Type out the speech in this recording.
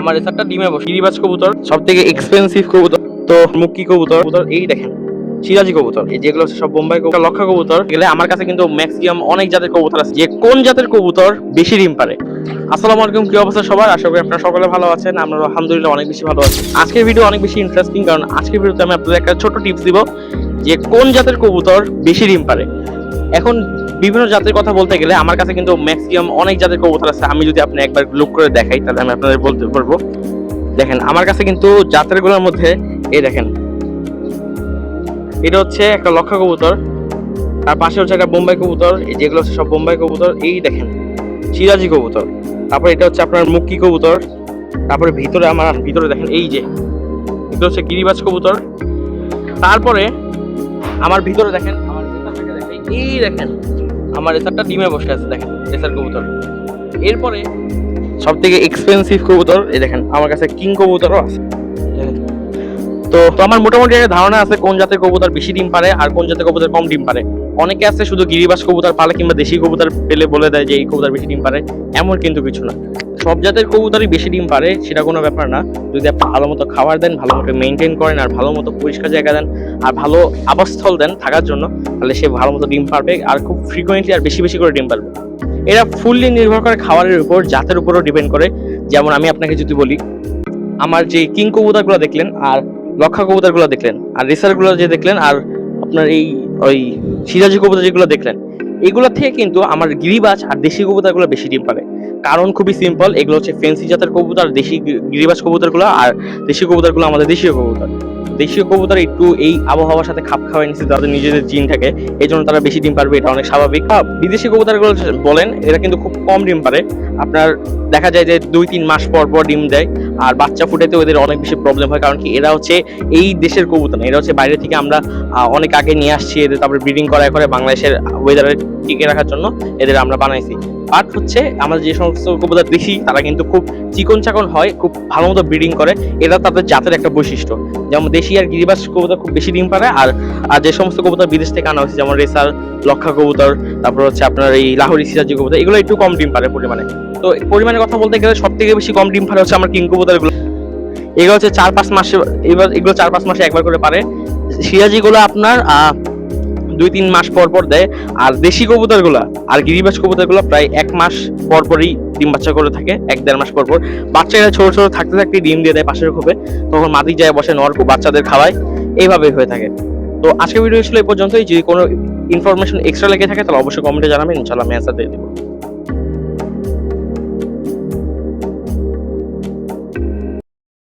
আমার রেসারটা ডিমে বসে। গিরিবাজ কবুতর সব থেকে এক্সপেন্সিভ কবুতর, তো মুক্কি কবুতর কবুতর এই দেখেন সিরাজি কবুতর। এই যেগুলো হচ্ছে সব বোম্বাই কবুতর, লক্ষা কবুতর গেলে আমার কাছে কিন্তু ম্যাক্সিমাম অনেক জাতের কবুতর আছে। যে কোন জাতের কবুতর বেশি ডিম পারে। আসসালামু আলাইকুম, কি অবস্থা সবার? আশা করি আপনারা সকলে ভালো আছেন আমরা আলহামদুলিল্লাহ অনেক বেশি ভালো আছি। আজকের ভিডিও অনেক বেশি ইন্টারেস্টিং কারণ আজকের ভিডিওতে আমি আপনাদের একটা ছোট টিপস দিব যে কোন জাতের কবুতর বেশি ডিম পারে। এখন বিভিন্ন জাতের কথা বলতে গেলে আমার কাছে কিন্তু ম্যাক্সিমাম অনেক জাতের কবুতর আছে। আমি যদি আপনি একবার লুক করে দেখাই, তাহলে আমি আপনাদের বলতে পারব দেখেন, আমার কাছে কিন্তু জাতেরগুলোর মধ্যে, এই দেখেন, এটা হচ্ছে একটা লক্ষা কবুতর, তার পাশে হচ্ছে একটা বোম্বাই কবুতর যেগুলো হচ্ছে সব বোম্বাই কবুতর, এই দেখেন, সিরাজি কবুতর। তারপর এটা হচ্ছে আপনার মুক্কি কবুতর, তারপরে ভিতরে আমার, ভিতরে দেখেন, এই যে, এটা হচ্ছে গিরিবাজ কবুতর। তারপরে আমার ভিতরে দেখেন এই দেখেন আমার রেসারটা ডিমে বসে আছে দেখেন রেসার কবুতর। এরপরে সব থেকে এক্সপেন্সিভ কবুতর এই দেখেন আমার কাছে কিং কবুতরও আছে। তো তো আমার মোটামুটি একটা ধারণা আছে কোন জাতের কবুতর বেশি ডিম পারে আর কোন জাতের কবুতর কম ডিম পারে। অনেকে আছে শুধু গিরিবাস কবুতর পালে কিংবা দেশি কবুতর পেলে বলে দেয় যে এই কবুতর বেশি ডিম পারে এমন কিন্তু কিছু না। সব জাতের কবুতরই বেশি ডিম পারে, সেটা কোনো ব্যাপার না। যদি আপনি ভালো মতো খাবার দেন, ভালো মতো মেনটেন করেন, আর ভালো মতো পরিষ্কার জায়গা দেন, আর ভালো আবাসস্থল দেন থাকার জন্য, তাহলে সে ভালো মতো ডিম পারবে, আর খুব ফ্রিকোয়েন্টলি আর বেশি বেশি করে ডিম পারবে। এরা ফুললি নির্ভর করে খাবারের উপর, জাতের উপরও ডিপেন্ড করে। যেমন আমি আপনাকে যদি বলি, আমার যে কিং কবুতরগুলো দেখলেন, আর লক্ষা কবুতরগুলো দেখলেন, আর রেসারগুলো যে দেখলেন, আর আপনার এই, ওই সিরাজি কবুতর যেগুলো দেখলেন এগুলো থেকে কিন্তু আমার গিরিবাজ আর দেশি কবুতরগুলো বেশি ডিম পারে কারণ খুবই সিম্পল এগুলো হচ্ছে ফেন্সি জাতের কবুতর, দেশি গিরিবাজ কবুতরগুলো আর দেশি কবুতরগুলো আমাদের দেশীয় কবুতর। দেশীয় কবুতর একটু এই আবহাওয়ার সাথে খাপ খাওয়াই নিচ্ছে, তাদের নিজেদের জিন থাকে এই জন্য তারা বেশি ডিম পারবে, এটা অনেক স্বাভাবিক। বিদেশি কবুতরগুলো বলেন, এরা কিন্তু খুব কম ডিম পারে। আপনার দেখা যায় যে দুই, তিন মাস পর পর ডিম দেয়। আর বাচ্চা ফুটাতে ওদের অনেক বেশি প্রবলেম হয়, কারণ কি এরা হচ্ছে এই দেশের কবুতর এরা হচ্ছে বাইরে থেকে আমরা অনেক আগে নিয়ে আসছি এদের, তারপরে ব্রিডিং করায় করে বাংলাদেশের ওয়েদারে টিকে রাখার জন্য এদের আমরা বানাইছি। বাট হচ্ছে আমরা যে সমস্ত কবুতর দেখি, তারা কিন্তু খুব চিকন চাকন হয়, খুব ভালো মতো ব্রিডিং করে এটা তাদের জাতের একটা বৈশিষ্ট্য। যেমন দেশি আর গিরিবাস কবুতর খুব বেশি ডিম পারে আর আর যে সমস্ত কবুতর বিদেশ থেকে আনা হয়েছে, যেমন রেসার, লক্ষা কবুতর, তারপর হচ্ছে আপনার এই লাহোরি সিরাজি কবুতর, এগুলো একটু কম ডিম পারে পরিমাণে। তো পরিমাণে কথা বলতে গেলে সব থেকে বেশি কম ডিম পারে হচ্ছে আমার কিং কবুতরগুলো এগুলো হচ্ছে চার পাঁচ মাসে, এবার এগুলো চার পাঁচ মাসে একবার করে পারে। সিরাজিগুলো আপনার দুই তিন মাস পর পর দেয়। আর দেশি কবুতরগুলো, আর গিরিবাস কবুতরগুলো প্রায় এক মাস পর পরই ডিম বাচ্চা করে থাকে, এক দেড় মাস পর পর। বাচ্চারা ছোট ছোট থাকতে থাকতে ডিম দিয়ে দেয় পাশের খোপে তখন মাদি যায়, বসে নরকু বাচ্চাদের খাওয়ায়। এইভাবে হয়ে থাকে। তো আজকের ভিডিও ছিল এই পর্যন্তই। যদি কোনো ইনফরমেশন এক্সট্রা লেগে থাকে, তাহলে অবশ্যই কমেন্টে জানাবেন। ইনশাল্লাহ আমি অ্যান্সার দিয়ে দেবো।